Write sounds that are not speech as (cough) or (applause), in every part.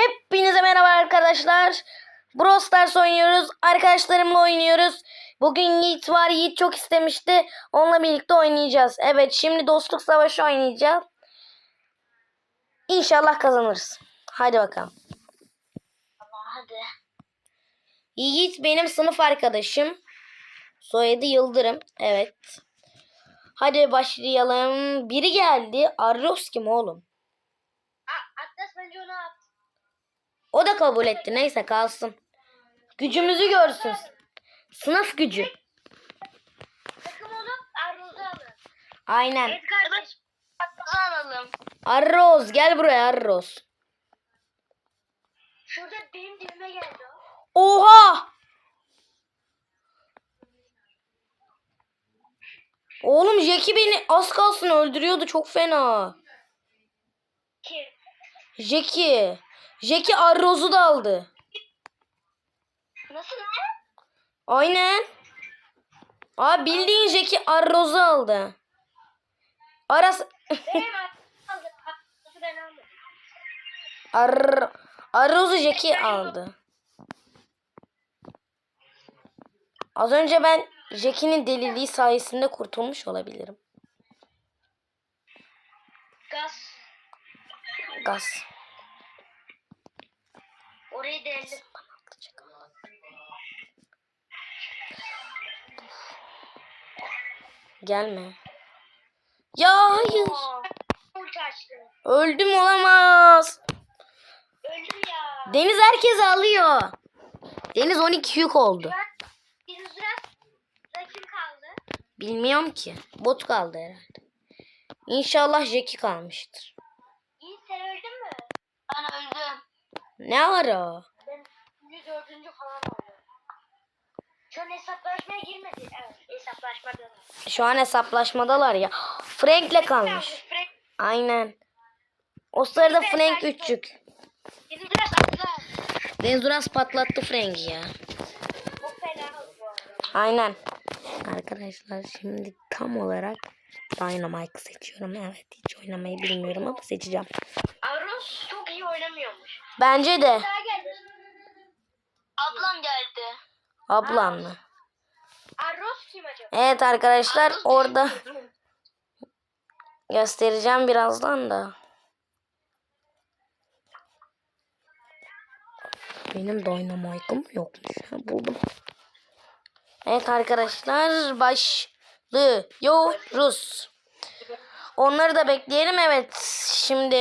Hepinize merhaba arkadaşlar. Brawl Stars oynuyoruz. Arkadaşlarımla oynuyoruz. Bugün Yiğit var. Yiğit çok istemişti. Onunla birlikte oynayacağız. Evet şimdi dostluk savaşı oynayacağız. İnşallah kazanırız. Hadi bakalım. Hadi. Yiğit benim sınıf arkadaşım. Soyadı Yıldırım. Evet. Hadi başlayalım. Biri geldi. Arros kim oğlum? Atlas bence onu. O da kabul etti. Neyse kalsın. Gücümüzü görsün. Sınıf gücü. Takım olup Arroz'u alın. Aynen. Evet kardeş. Alalım. Arroz gel buraya Arroz. Şurada benim dibime geldi o. Oha! Oğlum Jackie beni az kalsın öldürüyordu çok fena. Kim? Jackie. Jackie Arroz'u da aldı. Nasıl lan? Aynen. Aa bildiğin Jackie Arroz'u aldı. Aras. (laughs) Ar Arroz'u Jackie aldı. Az önce ben Jackie'nin deliliği sayesinde kurtulmuş olabilirim. Gaz. Gaz. Orayı deldim. Gelme. Ya hayır. Oo. Ulti açtı. Öldüm olamaz. Öldüm ya. Deniz herkes alıyor. Deniz 12 yük oldu. Uzun kim kaldı? Bilmiyorum ki. Bot kaldı herhalde. İnşallah Jackie kalmıştır. İyi sen öldün mü? Ben öldüm. Ne ara? Ben 104. falan oldum. Şu an hesaplaşmaya girmedi. Evet. Şu an hesaplaşmadalar ya. Frank'le kalmış. Frank Aynen. O sırada Frank 3 yük. Bizim biraz atla. Deniz Uras patlattı Frank'i ya. Oldu. Aynen. Arkadaşlar şimdi tam olarak Dynamite seçiyorum. Evet hiç oynamayı bilmiyorum ama seçeceğim. Aros çok iyi oynamıyormuş. Bence de geldi. Ablam geldi. kim acaba? Evet arkadaşlar orada göstereceğim birazdan da. Benim Dynamite'ım yokmuş. Ha, buldum. Evet arkadaşlar başlıyoruz. Onları da bekleyelim. Evet şimdi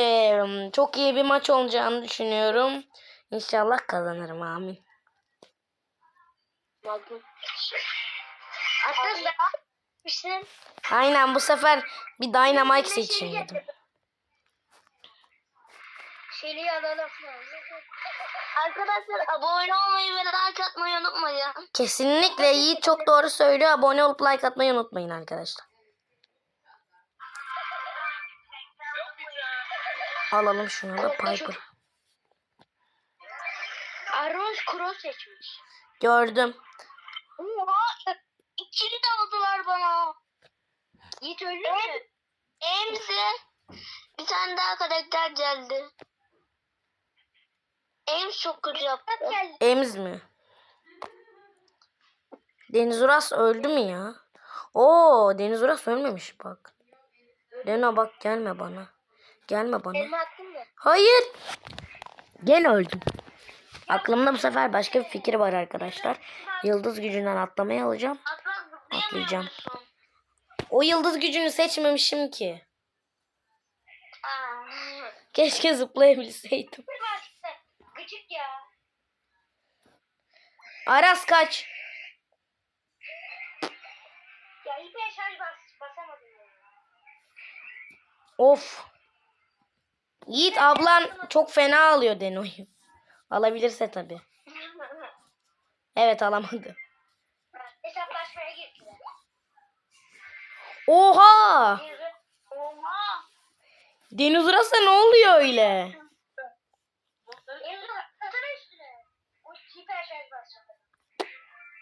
çok iyi bir maç olacağını düşünüyorum. İnşallah kazanırım amin. Ben. Aynen bu sefer bir Dynamite seçeyim dedim. Alalım. Arkadaşlar abone olmayı ve like atmayı unutmayın. Kesinlikle Yiğit çok doğru söylüyor. Abone olup like atmayı unutmayın arkadaşlar. Alalım şunu da Piper. Aros Cross seçmiş. Gördüm. Oha! İkili de aldılar bana. Yiğit öldü mü? Emzi. Bir tane daha karakter geldi. Ems çok kötü yaptı. Emz mi? Deniz Uras öldü mü ya? Oo Deniz Uras ölmemiş bak. Lena bak gelme bana. Gelme bana. Elma attın mı? Hayır. Gene öldüm. Aklımda bu sefer başka bir fikir var arkadaşlar. Yıldız gücünden atlamayı alacağım. Atlayacağım. O yıldız gücünü seçmemişim ki. Keşke zıplayabilseydim. Aras kaç. Ya ipe şarj bas, basamadım. Of. Yiğit ablan çok fena alıyor Deno'yu. Alabilirse tabi. Evet alamadı. Oha. Oha. Deniz Uras'a ne oluyor öyle?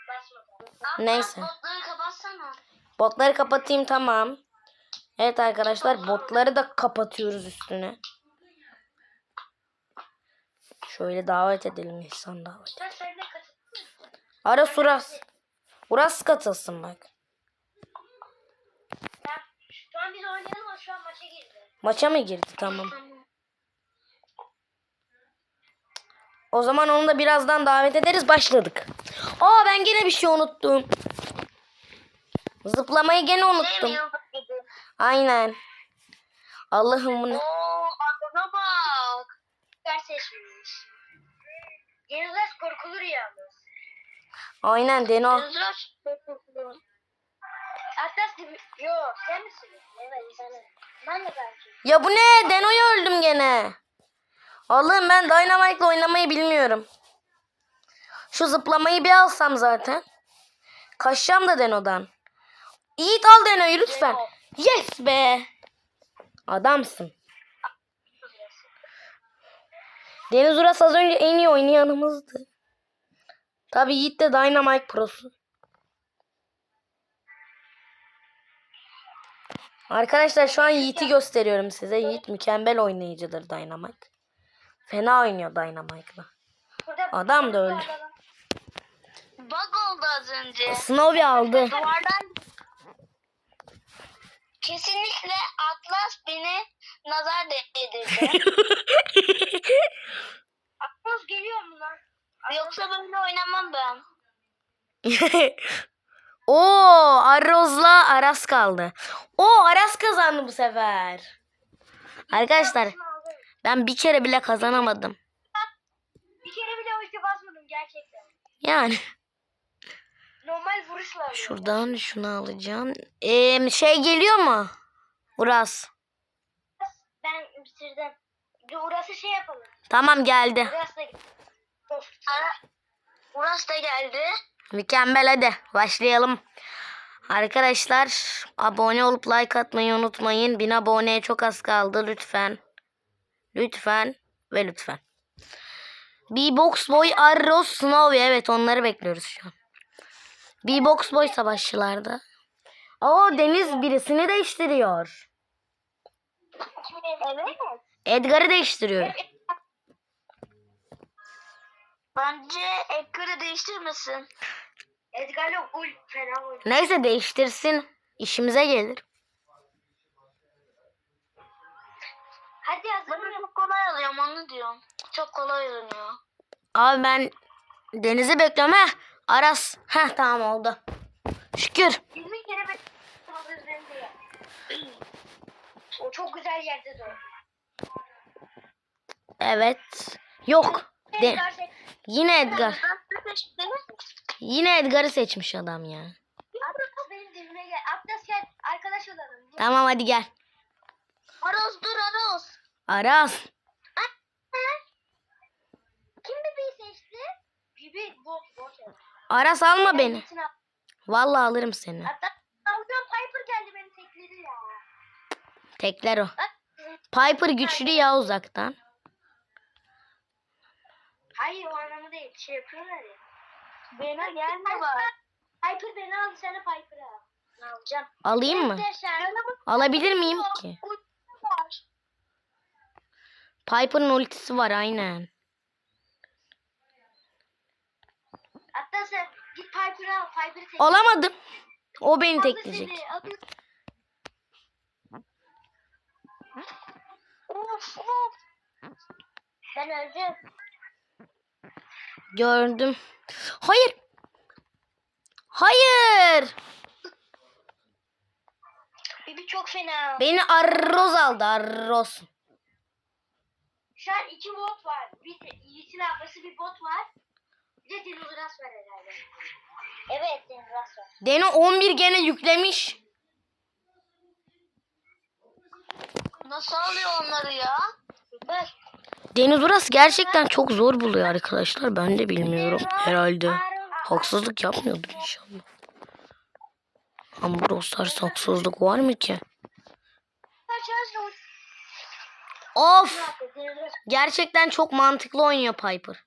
Basmadı. Neyse. Botları kapatayım tamam. Evet arkadaşlar botları da kapatıyoruz üstüne. Şöyle davet edelim insan davet. Aras Uras. Uras katılsın bak. Şu an biz oynayalım ama şu an maça girdi. Maça mı girdi? Tamam. O zaman onu da birazdan davet ederiz. Başladık. Aa ben gene bir şey unuttum. Zıplamayı gene unuttum. Aynen. Allah'ım bu ne? Oo adına bak. Ders seçmiş. Yenilmez korkulur yalnız. Aynen Deno. Yenilmez korkulur. Atlas gibi. Yo sen misin? Evet sen. Ben de belki. Ya bu ne? Deno'yu öldüm gene. Allah'ım ben Dynamite'la oynamayı bilmiyorum. Şu zıplamayı bir alsam zaten. Kaçacağım da Deno'dan. Yiğit al Deno'yu lütfen. Yes be. Adamsın. Deniz Uras az önce en iyi oynayanımızdı. Tabi Yiğit de Dynamite Pro'su. Arkadaşlar şu an Yiğit'i gösteriyorum size. Yiğit mükemmel oynayıcıdır Dynamite. Fena oynuyor Dynamite'la. Adam da öldü. Bug oldu az önce. Snowy aldı. Duvardan Kesinlikle Atlas beni nazar değdirdi. (laughs) Atlas geliyor mu lan? Yoksa böyle oynamam ben. (laughs) Oo, Arroz'la Aras kaldı. Oo, Aras kazandı bu sefer. Arkadaşlar ben bir kere bile kazanamadım. Bir kere bile ulti basmadım gerçekten. Yani Normal vuruşla. şuradan şunu alacağım. Ee, şey geliyor mu? Uras. Ben bitirdim. Uras'ı şey yapalım. Tamam geldi. Uras da Uras da geldi. Mükemmel hadi başlayalım. Arkadaşlar abone olup like atmayı unutmayın. 1000 aboneye çok az kaldı lütfen. Lütfen ve lütfen. B-Box Boy, Arroz, Snowy. Evet onları bekliyoruz şu an. B-Box Boy savaşçılarda. Oo Deniz birisini değiştiriyor. Evet. Edgar'ı değiştiriyor. Bence Edgar'ı değiştirmesin. Edgar'la ul fena oynuyor. Neyse değiştirsin. İşimize gelir. Hadi yazalım. çok kolay alıyorum onu diyorum. Çok kolay oynuyor. Abi ben Deniz'i bekliyorum. Aras. Heh tamam oldu. Şükür. 20 kere ben O çok güzel yerde doğdu. Evet. Yok. De- Edgar seç- yine Edgar. Yine Edgar'ı seçmiş adam ya. Atlas benim dibime gel. Atlas gel arkadaş olalım. Tamam hadi gel. Aros dur Aros. Aras. Kim bebeği seçti? Bibi bot bot. Aras alma beni. Vallahi alırım seni. Hatta Piper geldi beni tekledi ya. Tekler o. Piper güçlü ya uzaktan. Hayır o anlamı değil. Şey yapıyorlar ya. Bana gelme bak. Piper beni aldı sana Piper'ı al. Ne alacağım? Alayım mı? Alabilir miyim ki? Piper'ın ultisi var aynen. Sen git Piper'ı al. Piper'ı tek. Alamadım. O beni tekleyecek. Of of. Ben öldüm. Gördüm. Hayır. Hayır. Bibi çok fena. Beni Arroz aldı Arroz. Şu an iki bot var. Bir Yiğit'in ablası bir bot var. Bir de Deniz Uras var herhalde. Evet Deniz Uras var. Deno 11 gene yüklemiş. Nasıl alıyor onları ya? Bak. Deniz Uras gerçekten çok zor buluyor arkadaşlar. Ben de bilmiyorum herhalde. Haksızlık yapmıyordur inşallah. Ama Stars haksızlık var mı ki? Of! Gerçekten çok mantıklı oynuyor Piper.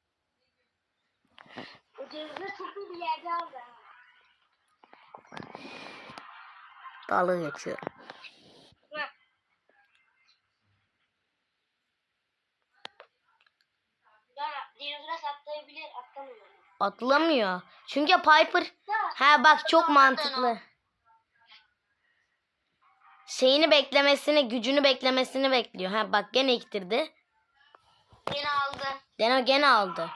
Çok iyi bir yerde aldı. Dalga geçiyor. Ya Dinozora atlayabilir, atlamıyor. Atlamıyor. Çünkü Piper ha bak çok mantıklı. Şeyini beklemesini, gücünü beklemesini bekliyor. Ha bak gene iktirdi. Beni aldı. Deno gene aldı.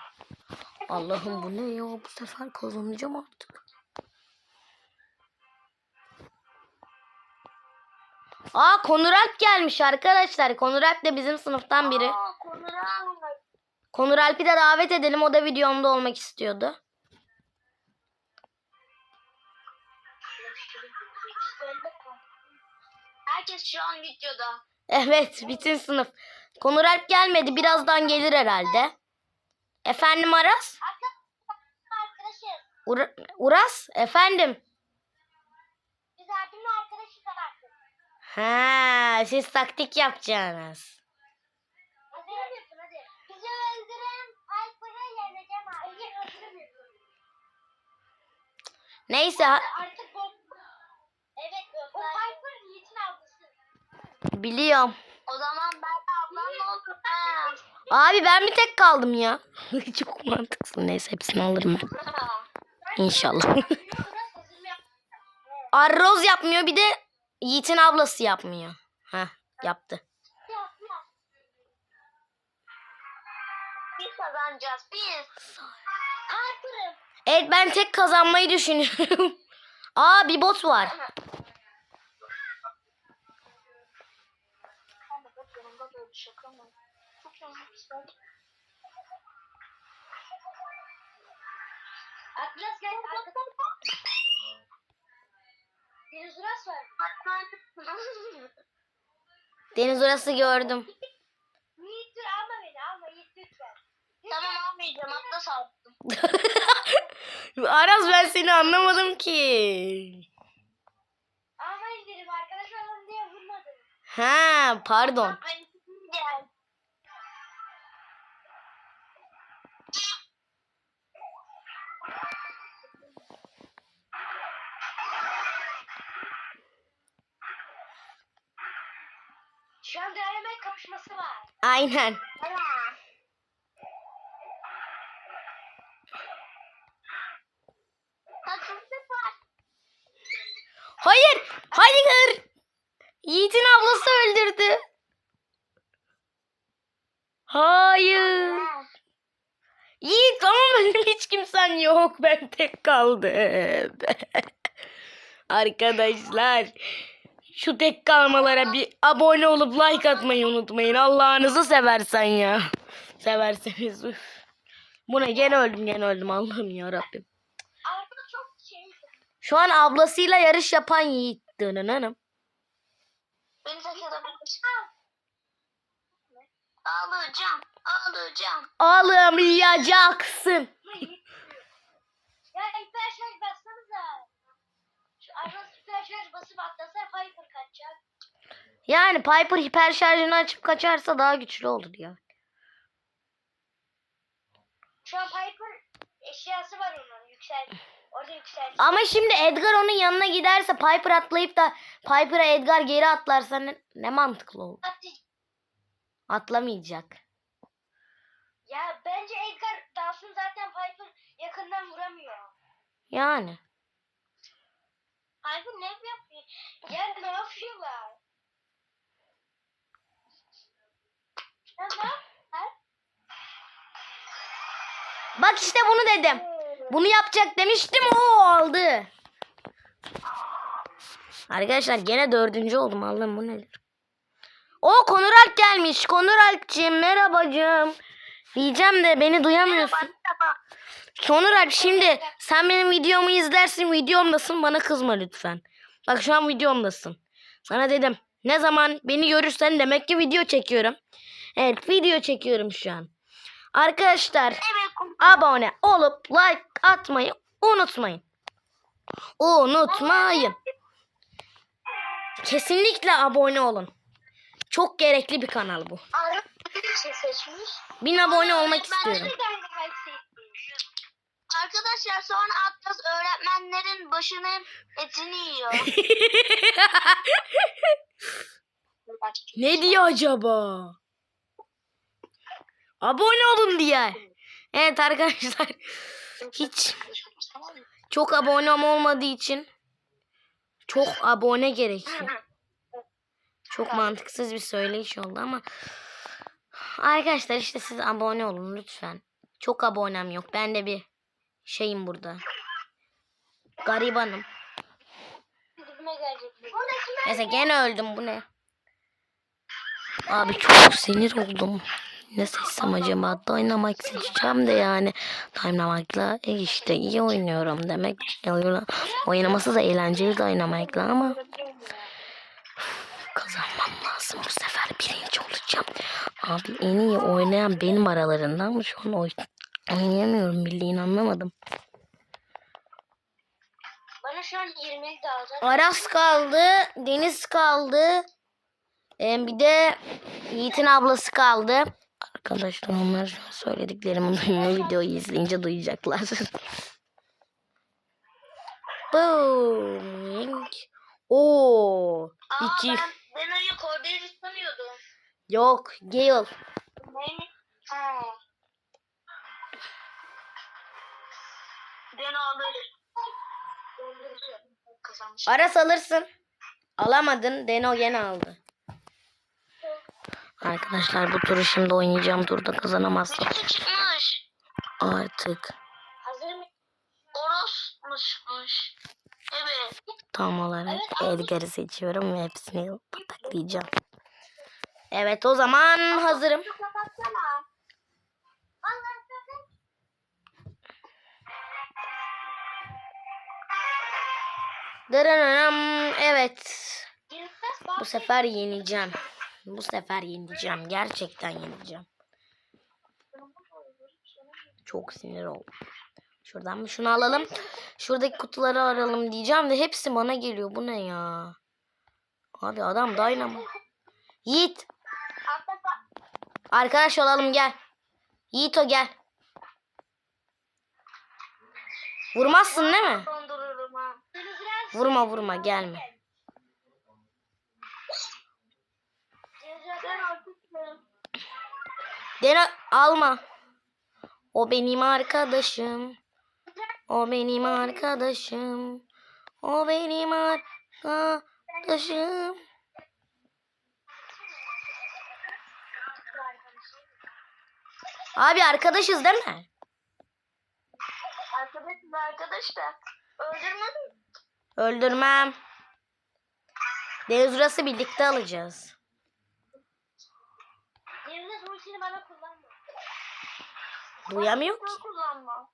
Allah'ım bu ne ya? Bu sefer kazanacağım artık. Aa Konur Alp gelmiş arkadaşlar. Konur Alp de bizim sınıftan biri. Aa, Konuran. Konur Alp'i de davet edelim. O da videomda olmak istiyordu. Herkes şu an videoda. Evet bütün sınıf. Konur Alp gelmedi. Birazdan gelir herhalde. Efendim Aras? Ur- Uras? Efendim? Biz abimle arkadaşız artık. Ha, siz taktik yapacaksınız. Hadi yapıyorsun hadi. Bizi öldüren Piper'ı yeneceğim abi. öldüremiyorum. Neyse Artık bu. Evet o Piper Yiğit'in ablası. biliyorum. O zaman ben de ablamla oldum. Ha. Abi ben bir tek kaldım ya. (laughs) Çok mantıksız. Neyse hepsini alırım ben. İnşallah. (laughs) Arroz yapmıyor bir de Yiğit'in ablası yapmıyor. Heh yaptı. Biz kazanacağız biz. Evet ben tek kazanmayı düşünüyorum. (laughs) Aa bir bot var. Ama bak yanımda böyle bir şaka mı? Çok yanlış. Atlas gel. Deniz Uras var. Deniz orası gördüm. Yiğit dur alma beni alma Yiğit lütfen. Tamam almayacağım Atlas aldım. (laughs) Aras ben seni anlamadım ki. Almayın dedim arkadaş olalım diye vurmadım. Ha pardon. Ben Şu an dynamite kapışması var. Aynen. Haksızlık var. Hayır. Hayır. Yiğit'in ablası öldürdü. Hayır. Yiğit ama benim hiç kimsen yok. Ben tek kaldım. (laughs) Arkadaşlar. Şu tek kalmalara bir abone olup like atmayı unutmayın. Allah'ınızı seversen ya. Severseniz. Üf. Bu ne? Gene öldüm gene öldüm. Allah'ım ya Rabbim. Şey. Şu an ablasıyla yarış yapan Yiğit. Dönönönüm. Beni tek edebilirsin. Alacağım. Alacağım. Alamayacaksın. (laughs) Ya hiper şarj bassanıza. Hiper şarj basıp atlasa Piper kaçacak. Yani Piper hiper şarjını açıp kaçarsa daha güçlü olur ya. Şu an Piper eşyası var onun yüksel. Orada yüksel. Ama şimdi Edgar onun yanına giderse Piper atlayıp da Piper'a Edgar geri atlarsa ne, ne mantıklı olur. Atlamayacak. Ya bence Edgar dalsın zaten Piper yakından vuramıyor. Yani. Piper ne yapıyor? Ya ne yapıyorlar? Ya ne yapıyorlar? Bak işte bunu dedim. Bunu yapacak demiştim o aldı. Arkadaşlar gene dördüncü oldum. Allah'ım bu nedir? O Konur Alp gelmiş. Konur Alp'ciğim merhabacığım. Diyeceğim de beni duyamıyorsun. Alp şimdi sen benim videomu izlersin videomdasın bana kızma lütfen. Bak şu an videomdasın. Sana dedim ne zaman beni görürsen demek ki video çekiyorum. Evet video çekiyorum şu an. Arkadaşlar Evet. abone olup like atmayı unutmayın. Unutmayın. Kesinlikle abone olun. Çok gerekli bir kanal bu. Şey. Bin abone olmak istiyorum. Arkadaşlar sonra Atlas öğretmenlerin başının etini yiyor. (laughs) ne diyor acaba? Abone olun diye. Evet arkadaşlar. (laughs) Hiç çok abonem olmadığı için çok abone gerekiyor. Çok mantıksız bir söyleyiş oldu ama arkadaşlar işte siz abone olun lütfen. Çok abonem yok. Ben de bir şeyim burada. Garibanım. Neyse gene öldüm bu ne? Abi çok sinir oldum. Ne seçsem acaba? Dynamite seçeceğim de yani. Dynamite'la e işte iyi oynuyorum demek. Oyna, oynaması da eğlenceli Dynamite'la ama kazanmam lazım. Bu sefer birinci olacağım. Abi en iyi oynayan benim aralarından ama şu an oy oynayamıyorum. Bildiğin anlamadım. Bana şu an 20 dağılacak. Aras kaldı. Deniz kaldı. Ee, bir de Yiğit'in ablası kaldı. Arkadaşlar onlar söylediklerimi duymuyor. (laughs) Videoyu izleyince duyacaklar. (laughs) Boom. Oo. Aa, iki. ben, ben sanıyordum. Yok. Gale. Neymiş? Ha. Ben alır. Kazanmış. Aras alırsın. Alamadın. Deno gene aldı. Arkadaşlar bu turu şimdi oynayacağım. Turda kazanamazsam Birisi çıkmış. artık Hazır mı? Oros mu çıkmış? Evet. tam olarak Edgar'ı seçiyorum ve hepsini pataklayacağım. Evet o zaman hazırım. Kapatsana. Dırınınım. Evet. Bu sefer yeneceğim. Bu sefer yeneceğim. Gerçekten yeneceğim. Çok sinir oldum. Şuradan bir şunu alalım. Şuradaki kutuları aralım diyeceğim de hepsi bana geliyor. Bu ne ya? Abi adam dynamo. Yiğit. Arkadaş olalım gel. Yiğit o gel. Vurmazsın değil mi? Vurma vurma gelme. Dene alma. O benim arkadaşım. O benim arkadaşım. O benim arkadaşım. Abi arkadaşız değil mi? Arkadaşım arkadaş da öldürmedim. Öldürmem. Deniz urası birlikte alacağız. Son işini bana kullanma. Duyamıyor ki. Kullanma.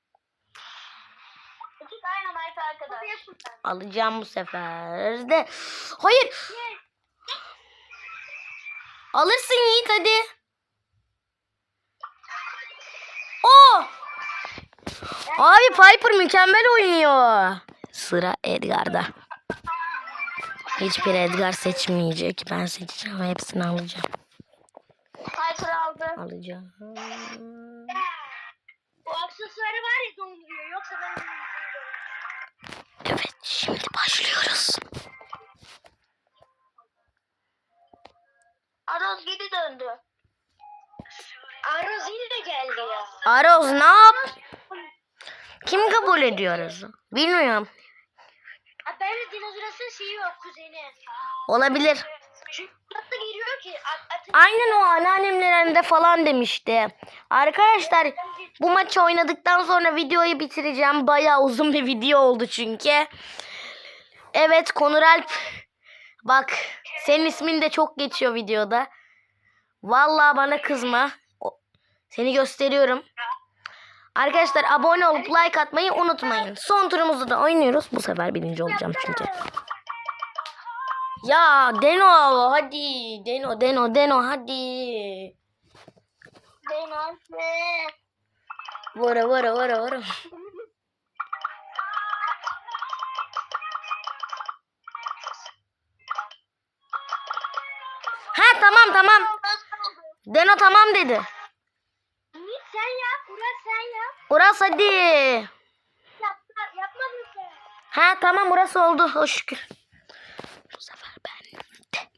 İki tane Mike arkadaş. Alacağım bu sefer de. Hayır. Alırsın Yiğit hadi. O. Abi Piper mükemmel oynuyor. Sıra Edgar'da. Hiçbir Edgar seçmeyecek. Ben seçeceğim hepsini alacağım. Piper aldı. Alacağım. Bu aksesuarı var ya donduruyor. Yoksa ben Evet şimdi başlıyoruz. Aroz geri döndü. Aroz yine de geldi ya. Aroz ne yap? Kim kabul ediyoruz? Bilmiyorum. Ha, ben de dinozorasın şeyi yok kuzeni. Olabilir. Çünkü nasıl geliyor ki? Aynen o anneannemlerinde falan demişti. Arkadaşlar bu maçı oynadıktan sonra videoyu bitireceğim. Bayağı uzun bir video oldu çünkü. Evet Konur Alp. Bak senin ismin de çok geçiyor videoda. Vallahi bana kızma. Seni gösteriyorum. Arkadaşlar abone olup like atmayı unutmayın. Son turumuzu da oynuyoruz. Bu sefer birinci olacağım çünkü. Ya Deno hadi. Deno Deno Deno hadi. Denizli. Vura vura vura vura. Ha tamam tamam. Deno tamam dedi. Sen yap. Uras hadi. Yap, yapmadın sen. Ha tamam burası oldu. O şükür. Bu sefer ben de.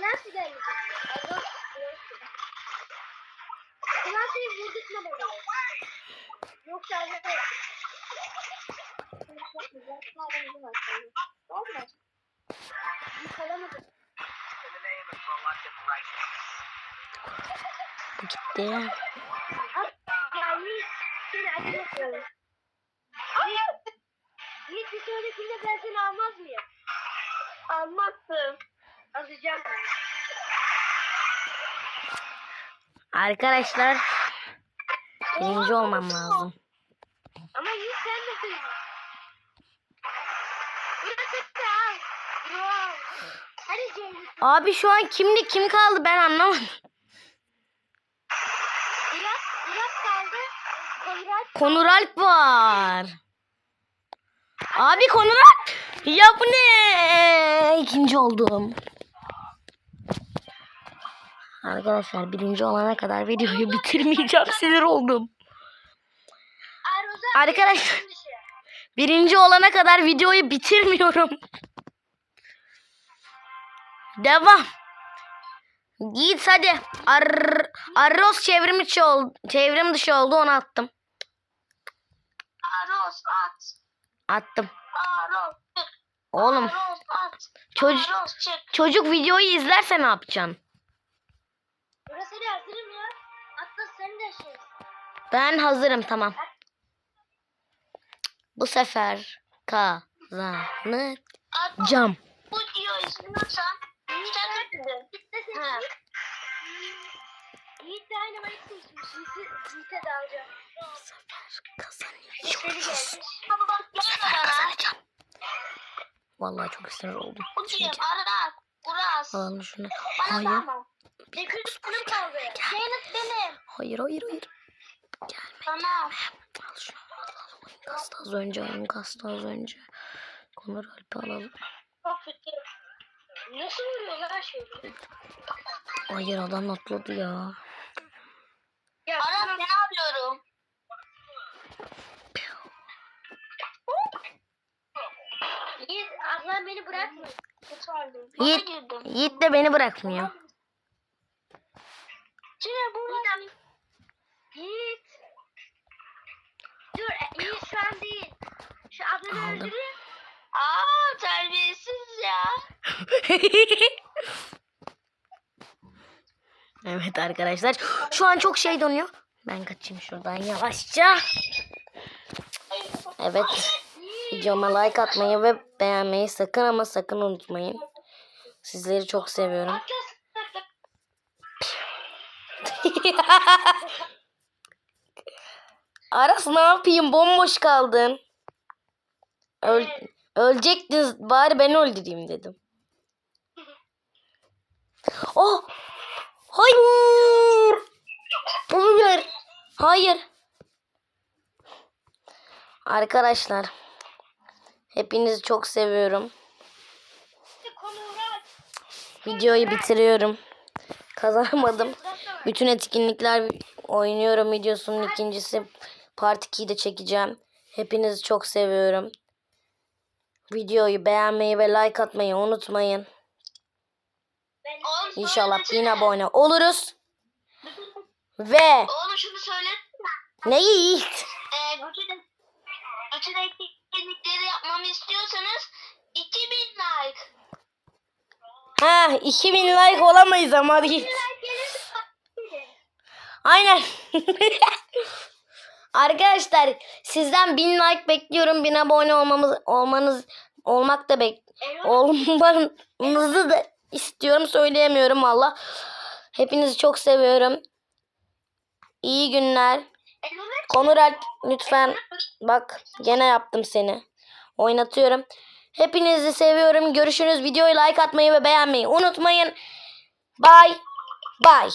Nasıl geldi? Acaba... Olmaz. Yıkalamadım. Gitti. Yani seni. Yiğit bir sonrakinde ben seni almaz mıyım? Almazsın. Alacağım. Arkadaşlar birinci olmam lazım. Ama Yiğit sen de söyle. Burası da al. Bro. Hadi Cengiz. Abi şu an kimli kim kaldı ben anlamadım. Murat, Murat kaldı. Murat. Konur Alp var. Abi Konur Alp. Ya bu ne? İkinci oldum. Arkadaşlar birinci olana kadar videoyu (laughs) bitirmeyeceğim. Sinir oldum. Arkadaşlar birinci olana kadar videoyu bitirmiyorum. Devam. Git hadi. Ar Arroz çevrim içi oldu. Çevrim dışı oldu onu attım. Aros at. Attım. Çık. Oğlum Aros at. çocuk Aros çık. çocuk videoyu izlerse ne yapacaksın? Burası ne hazırım ya. Atla sen de şey. Ben hazırım tamam. Bu sefer kazanacağım. At bu diyor istiyorsan. Sen. Ha. Yiğit de aynı mayık seçmiş. Yiğit'e dağılacağım. Bu sefer gelmiş. Ama bak gelme bana. Vallahi çok sinir oldum. Çünkü Aras. Uras. alalım şunu. Bana Hayır. bağırma. Dekül sınıf kaldı. Hayır hayır hayır. Gelme. Tamam. Al şunu. Al al. Kastı az önce. Oyun kastı az önce. Konur Alp'i alalım. Çok kötü. Nasıl vuruyorlar şöyle? Hayır adam atladı ya. Ya Aras ne yapıyorum? Yiğit ablam beni bırakmıyor. Kurtardım. Yiğit, girdim. Yiğit de beni bırakmıyor. Şimdi buradan. Yiğit. Dur e, Yiğit şu an değil. Şu ablanı Aldım. öldürün. Aa terbiyesiz ya. (laughs) Evet arkadaşlar. Şu an çok şey donuyor. Ben kaçayım şuradan yavaşça. Evet. Videoma like atmayı ve beğenmeyi sakın ama sakın unutmayın. Sizleri çok seviyorum. (laughs) Aras ne yapayım? Bomboş kaldın. Öl ölecektiniz. Bari ben öldüreyim dedim. Oh! Hayır! Hayır! Hayır! Arkadaşlar hepinizi çok seviyorum. Videoyu bitiriyorum. Kazanamadım. Bütün etkinlikler oynuyorum videosunun ikincisi part 2'yi de çekeceğim. Hepinizi çok seviyorum. Videoyu beğenmeyi ve like atmayı unutmayın. İnşallah bin abone oluruz. (laughs) Ve Oğlum şunu söyle. neyi Yiğit? Ee, bütün, bütün etkinlikleri yapmamı istiyorsanız 2000 like. Ha 2000 like olamayız ama. Like gelirse Aynen. (laughs) (laughs) Arkadaşlar sizden 1000 like bekliyorum. 1000 abone olmamız olmanız olmak da bek olmanızı da istiyorum söyleyemiyorum valla. Hepinizi çok seviyorum. İyi günler. Eyvah. Konur Alp lütfen bak gene yaptım seni. Oynatıyorum. Hepinizi seviyorum. Görüşürüz. Videoyu like atmayı ve beğenmeyi unutmayın. Bye. Bye.